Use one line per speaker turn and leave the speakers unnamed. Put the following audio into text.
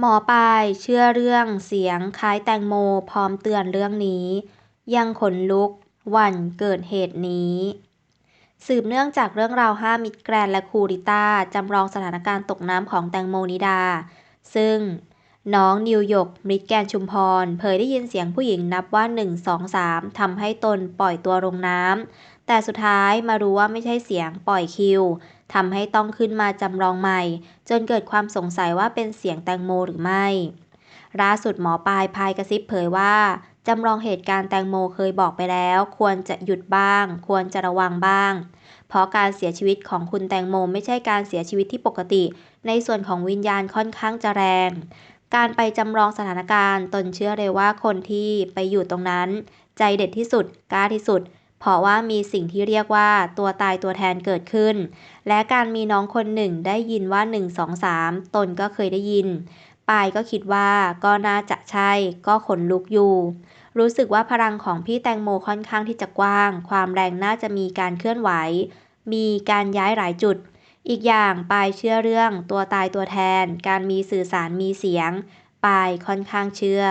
หมอปลายเชื่อเรื่องเสียงคล้ายแตงโมพร้อมเตือนเรื่องนี้ ยังขนลุกหวั่นเกิดเหตุนี้ สืบเนื่องจากเรื่องราวห้ามิตรแกรนและครูริต้าจำลองสถานการณ์ตกน้ำของแตงโมนิดา ซึ่งน้องนิวยกมิตรแกนชุมพร เผยได้ยินเสียงผู้หญิงนับว่า 1 2 3ทำให้ตนปล่อยตัวลงน้ำแต่สุดท้ายมารู้ว่าไม่ใช่เสียงปล่อยคิว ทำให้ต้องขึ้นมาจำลองใหม่ จนเกิดความสงสัยว่าเป็นเสียงแตงโมหรือไม่ล่าสุดหมอปลายพายกระซิบเผยว่าจำลองเหตุการณ์แตงโมเคยบอกไปแล้ว ควรจะหยุดบ้าง ควรจะระวังบ้าง เพราะการเสียชีวิตของคุณแตงโมไม่ใช่การเสียชีวิตที่ปกติ ในส่วนของวิญญาณค่อนข้างจะแรง การไปจำลองสถานการณ์ ตนเชื่อเลยว่าคนที่ไปอยู่ตรงนั้น ใจเด็ดที่สุดกล้าที่สุด เพราะว่ามีสิ่งที่เรียกว่าตัวตายตัวแทนเกิดขึ้น และการมีน้องคนหนึ่งได้ยินว่า 1 2 3 ตนก็เคยได้ยิน ปายก็คิดว่าก็น่าจะใช่ก็ขนลุกอยู่ รู้สึกว่าพลังของพี่แตงโมค่อนข้างที่จะกว้าง ความแรงน่าจะมีการเคลื่อนไหว มีการย้ายหลายจุด อีกอย่างปายเชื่อเรื่องตัวตายตัวแทน การมีสื่อสารมีเสียง ปายค่อนข้างเชื่อ